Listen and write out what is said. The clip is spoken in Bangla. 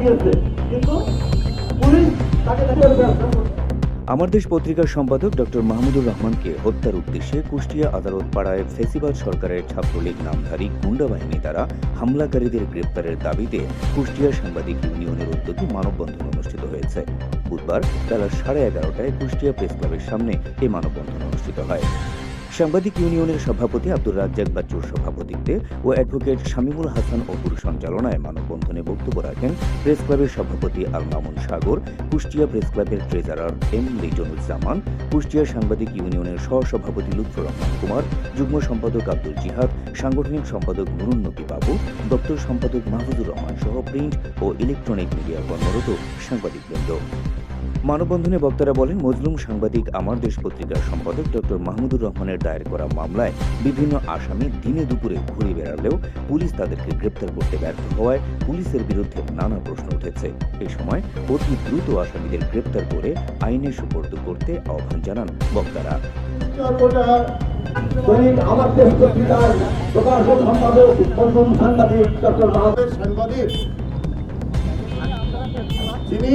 গিয়েছে কিন্তু পুলিশ তাকে আমার দেশ পত্রিকার সম্পাদক ডক্টর মাহমুদুর রহমানকে হত্যার উদ্দেশ্যে কুষ্টিয়া আদালত পাড়ায় ফেসিবাদ সরকারের ছাত্রলীগ নামধারী গুন্ডা বাহিনী দ্বারা হামলাকারীদের গ্রেপ্তারের দাবিতে কুষ্টিয়া সাংবাদিক ইউনিয়নের উদ্যোগে মানববন্ধন অনুষ্ঠিত হয়েছে। বুধবার বেলা সাড়ে এগারোটায় কুষ্টিয়া প্রেস ক্লাবের সামনে এই মানববন্ধন অনুষ্ঠিত হয়। সাংবাদিক ইউনিয়নের সভাপতি আব্দুর রাজ্জাক বাচ্চুর সভাপতিত্বে ও অ্যাডভোকেট শামিমুল হাসান অপুর সঞ্চালনায় মানববন্ধনে বক্তব্য রাখেন প্রেস ক্লাবের সভাপতি আল মামুন সাগর, কুষ্টিয়া প্রেস ক্লাবের ট্রেজারার এম লিজনুজ্জামান, কুষ্টিয়া সাংবাদিক ইউনিয়নের সহসভাপতি লুৎফর রহমান কুমার, যুগ্ম সম্পাদক আব্দুল জিহাদ, সাংগঠনিক সম্পাদক নুরুন নবী বাবু, দপ্তর সম্পাদক মাহফুজুর রহমান সহ প্রিন্ট ও ইলেকট্রনিক মিডিয়া কর্মরত সাংবাদিকবৃন্দ। মানববন্ধনে বক্তারা বলেন, মজলুম সাংবাদিক আমার দেশ পত্রিকার সম্পাদক ডক্টর মাহমুদুর রহমানের দায়ের করা মামলায় বিভিন্ন আসামি দিনে দুপুরে ঘুরে বেড়ালেও পুলিশ তাদেরকে গ্রেপ্তার করতে ব্যর্থ হওয়ায় পুলিশের বিরুদ্ধে নানা প্রশ্ন উঠেছে। এই সময় অতি দ্রুত আসামিদের গ্রেপ্তার করে আইনে সুপর্দ করতে আহ্বান জানান বক্তারা। সাংবাদিক, তিনি